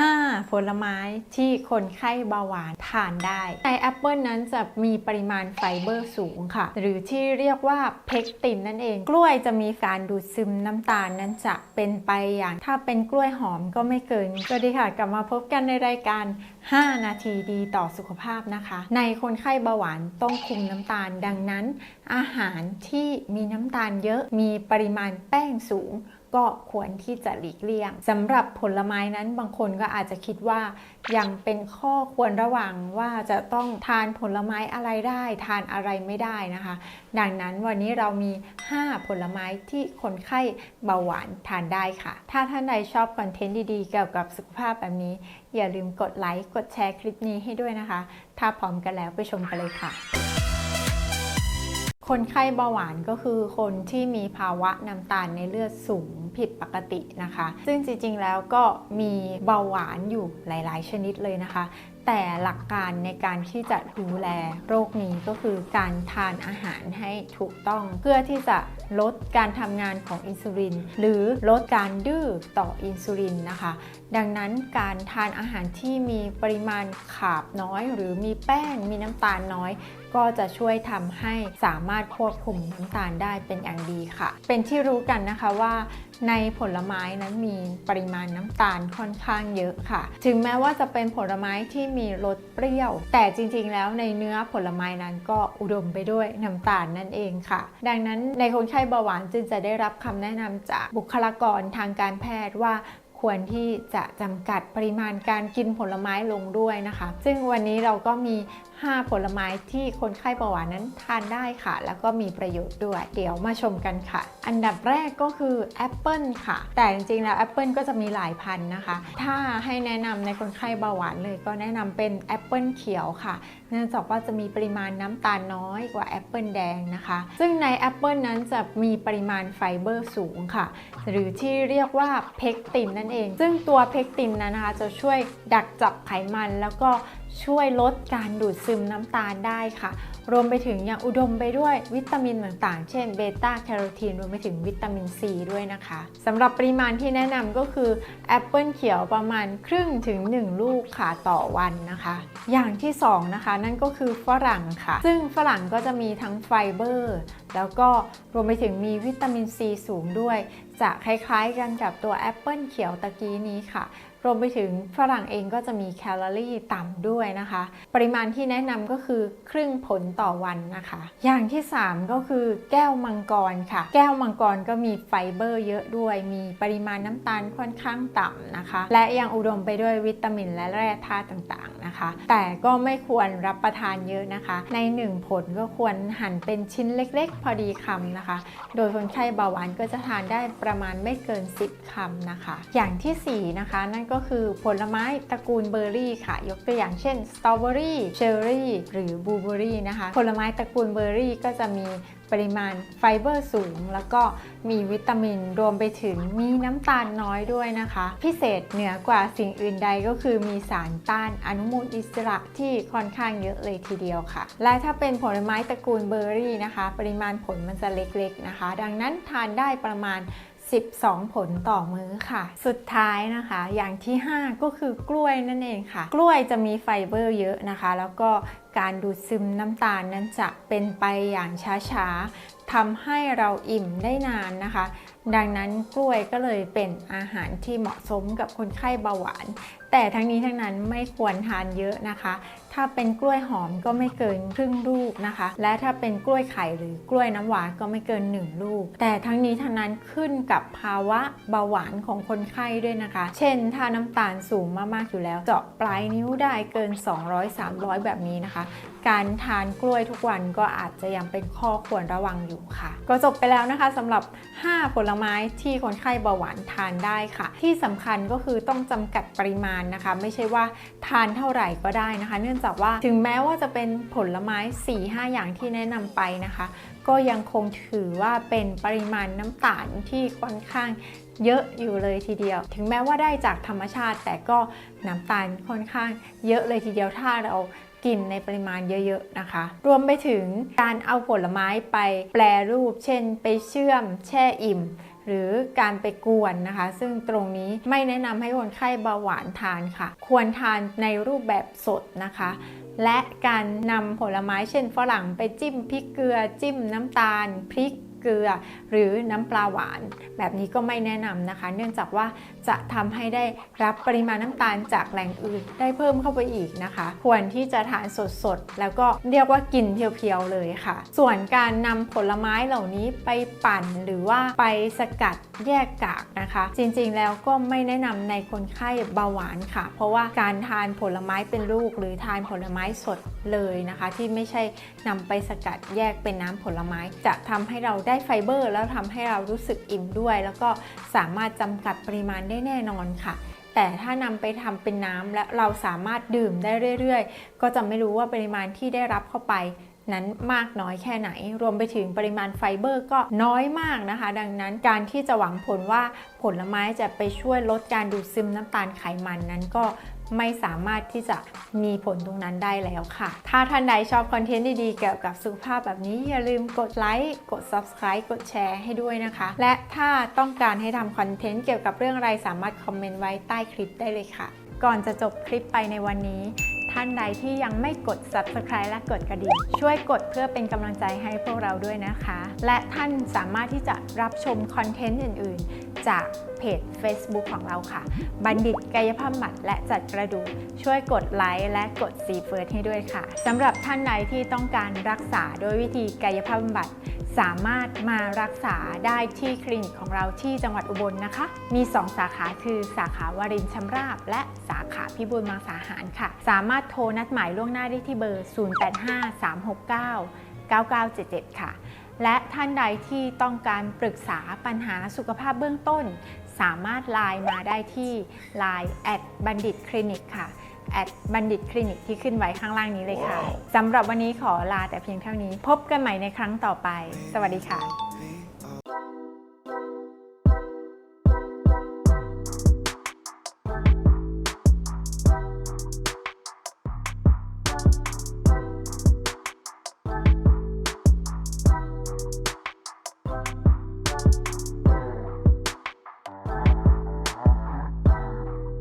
5 ผลไม้ที่คนไข้เบาหวานทานได้ ในแอปเปิลนั้นจะมีปริมาณไฟเบอร์สูงค่ะ หรือที่เรียกว่าเพกตินนั่นเอง กล้วยจะมีการดูดซึมน้ำตาลนั้นจะเป็นไปอย่าง ถ้าเป็นกล้วยหอมก็ไม่เกินสวัสดีค่ะ กลับมาพบกันในรายการ 5 นาทีดีต่อสุขภาพนะคะ ในคนไข้เบาหวานต้องคุมน้ำตาลดังนั้น อาหารที่มีน้ำตาลเยอะมีปริมาณแป้งสูง ก็ควรที่จะหลีกเลี่ยงสำหรับผลไม้นั้นบางคนก็อาจจะคิดว่ายังเป็นข้อควรระวังว่าจะต้องทานผลไม้อะไรได้ ทานอะไรไม่ได้นะคะ ดังนั้นวันนี้เรามี 5 ผลไม้ที่คนไข้เบาหวานทานได้ค่ะ ถ้าท่านใดชอบคอนเทนต์ดีๆ เกี่ยวกับสุขภาพแบบนี้ อย่าลืมกดไลค์กดแชร์คลิปนี้ให้ด้วยนะคะ ถ้าพร้อมกันแล้วไปชมกันเลยค่ะคนไข้เบาหวานก็คือคนที่มีภาวะน้ำตาลในเลือดสูง ผิดปกตินะคะ ซึ่งจริงๆแล้วก็มีเบาหวานอยู่หลาย ๆ ชนิดเลยนะคะ แต่หลักการในการที่จะดูแลโรคนี้ก็คือการทานอาหารให้ถูกต้อง เพื่อที่จะลดการทำงานของอินซูลิน หรือลดการดื้อต่ออินซูลินนะคะ ดังนั้นการทานอาหารที่มีปริมาณขาบน้อย หรือมีแป้งมีน้ำตาลน้อย ก็จะช่วยทำให้สามารถควบคุมน้ำตาลได้เป็นอย่างดีค่ะ เป็นที่รู้กันนะคะว่าในผลไม้นั้นมีปริมาณน้ำตาลค่อนข้างเยอะค่ะ ถึงแม้ว่าจะเป็นผลไม้ที่มีรสเปรี้ยว แต่จริงๆแล้วในเนื้อผลไม้นั้นก็อุดมไปด้วยน้ำตาลนั่นเองค่ะ ดังนั้นในคนไข้เบาหวานจึงจะได้รับคำแนะนำจากบุคลากรทางการแพทย์ว่าควรที่จะจำกัดปริมาณการกินผลไม้ลงด้วยนะคะ ซึ่งวันนี้เราก็มี 5 ผลไม้ที่คนไข้เบาหวานนั้นทานได้ค่ะ แล้วก็มีประโยชน์ด้วย เดี๋ยวมาชมกันค่ะ อันดับแรกก็คือแอปเปิลค่ะ แต่จริงๆแล้วแอปเปิลก็จะมีหลายพันธุ์นะคะ ถ้าให้แนะนำในคนไข้เบาหวานเลยก็แนะนำเป็นแอปเปิลเขียวค่ะ เนื่องจากว่าจะมีปริมาณน้ำตาลน้อยกว่าแอปเปิลแดงนะคะ ซึ่งในแอปเปิลนั้นจะมีปริมาณไฟเบอร์สูงค่ะ หรือที่เรียกว่าเพกตินนั่นเอง ซึ่งตัวเพกตินนั้นนะคะจะช่วยดักจับไขมันแล้วก็ ช่วยลดการดูดซึมน้ำตาลได้ค่ะ รวมไปถึงยังอุดมไปด้วยวิตามินต่างๆ เช่นเบต้าแคโรทีนรวมไปถึงวิตามินซีด้วยนะคะสำหรับปริมาณที่แนะนำก็คือแอปเปิลเขียวประมาณครึ่งถึง 1 ลูกค่ะต่อวันนะคะ อย่างที่2นะคะนั่นก็คือฝรั่งค่ะ ซึ่งฝรั่งก็จะมีทั้งไฟเบอร์ แล้วก็รวมไปถึงมีวิตามินซีสูงด้วย จะคล้ายๆกันกับตัวแอปเปิลเขียวตะกี้นี้ค่ะ รวมไปถึงฝรั่งเองก็จะมีแคลอรี่ต่ำด้วยนะคะ ปริมาณที่แนะนำก็คือครึ่งผลต่อวันนะคะ อย่างที่ 3 ก็คือแก้วมังกรค่ะ แก้วมังกรก็มีไฟเบอร์เยอะด้วย มีปริมาณน้ำตาลค่อนข้างต่ำนะคะ และยังอุดมไปด้วยวิตามินและแร่ธาตุต่างๆนะคะ แต่ก็ไม่ควรรับประทานเยอะนะคะ ใน 1 ผลก็ควรหั่นเป็นชิ้นเล็ก ๆ พอดีคำนะคะ โดยคนไข้เบาหวานก็จะทานได้ประประมาณไม่เกิน 10คำนะคะ อย่างทีสี่ 4 นะคะ นั่นก็คือผลไม้ตระกูลเบอร์รี่ค่ะ ยกตัวอย่างเช่นสตรอเบอรี่เชอร์รี่หรือบลูเบอรี่นะคะ ผลไม้ตระกูลเบอร์รี่ก็จะมีปริมาณไฟเบอร์สูง แล้วก็มีวิตามินรวมไปถึงมีน้ำตาลน้อยด้วยนะคะ พิเศษเหนือกว่าสิ่งอื่นใดก็คือมีสารต้านอนุมูลอิสระที่ค่อนข้างเยอะเลยทีเดียวค่ะ และถ้าเป็นผลไม้ตระกูลเบอร์รี่นะคะ ปริมาณผลมันจะเล็กๆนะคะ ดังนั้นทานได้ประมาณ 12 ผลต่อมื้อค่ะ สุดท้ายนะคะ อย่างที่ 5 ก็คือกล้วยนั่นเองค่ะ กล้วยจะมีไฟเบอร์เยอะนะคะ แล้วก็การดูดซึมน้ำตาลนั้นจะเป็นไปอย่างช้าๆทำให้เราอิ่มได้นานนะคะดังนั้นกล้วยก็เลยเป็นอาหารที่เหมาะสมกับคนไข้เบาหวาน แต่ทั้งนี้ทั้งนั้นไม่ควรทานเยอะนะคะ ถ้าเป็นกล้วยหอมก็ไม่เกินครึ่งลูกนะคะ และถ้าเป็นกล้วยไข่หรือกล้วยน้ำหวานก็ไม่เกิน 1 ลูก แต่ทั้งนี้ทั้งนั้นขึ้นกับภาวะเบาหวานของคนไข้ด้วยนะคะ เช่น ถ้าน้ำตาลสูงมากๆอยู่แล้ว เจาะปลายนิ้วได้เกิน 200-300 แบบนี้นะคะ การทานกล้วยทุกวันก็อาจจะยังเป็นข้อควรระวังอยู่ค่ะ ก็จบไปแล้วนะคะสำหรับ 5 ผลไม้ที่คนไข้เบาหวานทานได้ค่ะ ที่สำคัญก็คือต้องจำกัดปริมาณนะคะ ไม่ใช่ว่าทานเท่าไหร่ก็ได้นะคะ เนื่องจากว่าถึงแม้ว่าจะเป็นผลไม้ 4-5 อย่างที่แนะนำไปนะคะ ก็ยังคงถือว่าเป็นปริมาณน้ำตาลที่ค่อนข้างเยอะอยู่เลยทีเดียว ถึงแม้ว่าได้จากธรรมชาติ แต่ก็น้ำตาลค่อนข้างเยอะเลยทีเดียวถ้าเรา กินในปริมาณเยอะๆนะคะ รวมไปถึงการเอาผลไม้ไปแปรรูป เช่น ไปเชื่อมแช่อิ่ม หรือการไปกวนนะคะ ซึ่งตรงนี้ไม่แนะนำให้คนไข้เบาหวานทานค่ะ ควรทานในรูปแบบสดนะคะและการนำผลไม้เช่นฝรั่งไปจิ้มพริกเกลือจิ้มน้ำตาลพริก เกลือ หรือน้ำปลาหวาน แบบนี้ก็ไม่แนะนำนะคะ เนื่องจากว่าจะทำให้ได้รับปริมาณน้ำตาลจากแหล่งอื่นได้เพิ่มเข้าไปอีกนะคะ ควรที่จะทานสดๆ แล้วก็เรียกว่ากินเพียวๆเลยค่ะ ส่วนการนำผลไม้เหล่านี้ไปปั่นหรือว่าไปสกัดแยกกากนะคะ จริงๆแล้วก็ไม่แนะนำในคนไข้เบาหวานค่ะ เพราะว่าการทานผลไม้เป็นลูก หรือทานผลไม้สดเลยนะคะ ที่ไม่ใช่นำไปสกัดแยกเป็นน้ำผลไม้จะทำให้เราได้ได้ไฟเบอร์ แล้วทำให้เรารู้สึกอิ่มด้วย แล้วก็สามารถจำกัดปริมาณได้แน่นอนค่ะ แต่ถ้านำไปทำเป็นน้ำและเราสามารถดื่มได้เรื่อยๆ ก็จะไม่รู้ว่าปริมาณที่ได้รับเข้าไปนั้นมากน้อยแค่ไหน รวมไปถึงปริมาณไฟเบอร์ก็น้อยมากนะคะ ดังนั้นการที่จะหวังผลว่าผลไม้จะไปช่วยลดการดูดซึมน้ำตาลไขมันนั้นก็ไม่สามารถที่จะมีผลตรงนั้นได้แล้วค่ะ ถ้าท่านใดชอบคอนเทนต์ดีๆ เกี่ยวกับสุขภาพแบบนี้ อย่าลืมกดไลค์ กด Subscribe กดแชร์ให้ด้วยนะคะ และถ้าต้องการให้ทำคอนเทนต์เกี่ยวกับเรื่องอะไรสามารถคอมเมนต์ไว้ใต้คลิปได้เลยค่ะ ก่อนจะจบคลิปไปในวันนี้ ท่านใดที่ยังไม่กด subscribe และกดกระดิ่ง ช่วยกดเพื่อเป็นกำลังใจให้พวกเราด้วยนะคะ และท่านสามารถที่จะรับชมคอนเทนต์อื่นๆ จากเพจ Facebook ของเราค่ะ บัณฑิตกายภาพบำบัดและจัดกระดูกช่วยกดไลค์และกดซีเฟิร์ให้ด้วยค่ะสำหรับท่านใดที่ต้องการรักษาโดยวิธีกายภาพบำบัดสามารถมารักษาได้ที่คลินิกของเราที่จังหวัดอุบลนะคะ มี 2 สาขาคือสาขาวารินชำราบ และสาขาพิบูลมังสาหารค่ะ สามารถโทรนัดหมายล่วงหน้าได้ที่เบอร์ 0853699977 ค่ะ และท่านใดที่ต้องการปรึกษาปัญหาสุขภาพเบื้องต้น สามารถไลน์มาได้ที่ Line แอดบัณฑิตคลินิกค่ะแอดบัณฑิตคลินิกที่ขึ้นไว้ข้างล่างนี้เลยค่ะ สำหรับวันนี้ขอลาแต่เพียงเท่านี้ พบกันใหม่ในครั้งต่อไป สวัสดีค่ะ